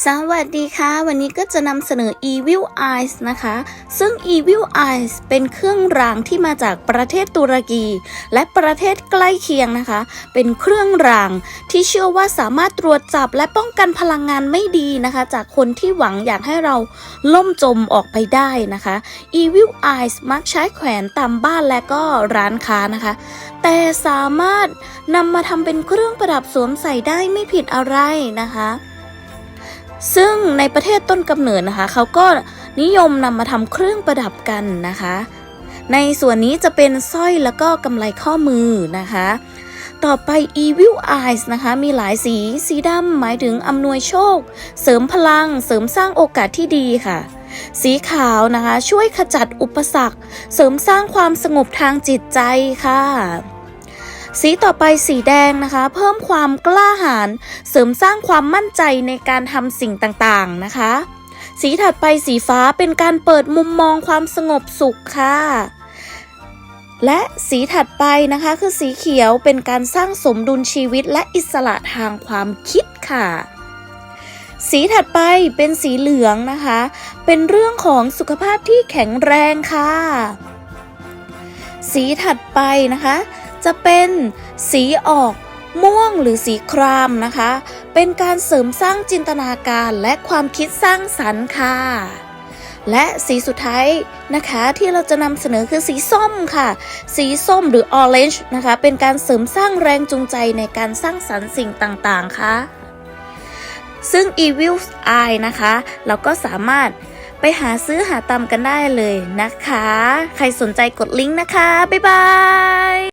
สวัสดีค่ะ วันนี้ก็จะนำเสนอ Evil Eyes นะคะ ซึ่ง Evil Eyes เป็นเครื่องรางที่มาจากประเทศตุรกี และประเทศใกล้เคียงนะคะ เป็นเครื่องรางที่เชื่อว่าสามารถตรวจจับและป้องกันพลังงานไม่ดีนะคะ จากคนที่หวังอยากให้เราล่มจมออกไปได้นะคะ Evil Eyes มักใช้แขวนตามบ้านและก็ร้านค้านะคะ แต่สามารถนำมาทำเป็นเครื่องประดับสวมใส่ได้ไม่ผิดอะไรนะคะ ซึ่งในประเทศต้นกำเนิดนะคะ เขาก็นิยมนำมาทำเครื่องประดับกันนะคะ ในส่วนนี้จะเป็นสร้อยแล้วก็กำไลข้อมือนะคะ ต่อไป Evil Eyes นะคะ มีหลายสี สีดำหมายถึงอำนวยโชค เสริมพลัง เสริมสร้างโอกาสที่ดีค่ะสีขาวนะคะ ช่วยขจัดอุปสรรค เสริมสร้างความสงบทางจิตใจค่ะ สีต่อไปสีแดงนะคะ เพิ่มความกล้าหาญเสริมสร้างความมั่นใจในการทำสิ่งต่างๆนะคะ สีถัดไปสีฟ้าเป็นการเปิดมุมมองความสงบสุขค่ะและสีถัดไปนะคะคือสีเขียวเป็นการสร้างสมดุลชีวิตและอิสระทางความคิดค่ะ สีถัดไปเป็นสีเหลืองนะคะ เป็นเรื่องของสุขภาพที่แข็งแรงค่ะ สีถัดไปนะคะ จะเป็นสีออกม่วงหรือสีครามนะคะ เป็นการเสริมสร้างจินตนาการและความคิดสร้างสรรค์ค่ะ และสีสุดท้ายนะคะที่เราจะนำเสนอคือสีส้มค่ะ สีส้มหรือ orange นะคะ เป็นการเสริมสร้างแรงจูงใจในการสร้างสรรค์สิ่งต่างๆ ค่ะ ซึ่ง Evil Eye นะคะ เราก็สามารถไปหาซื้อหาตามกันได้เลยนะคะ ใครสนใจกดลิงก์นะคะ บ๊ายบาย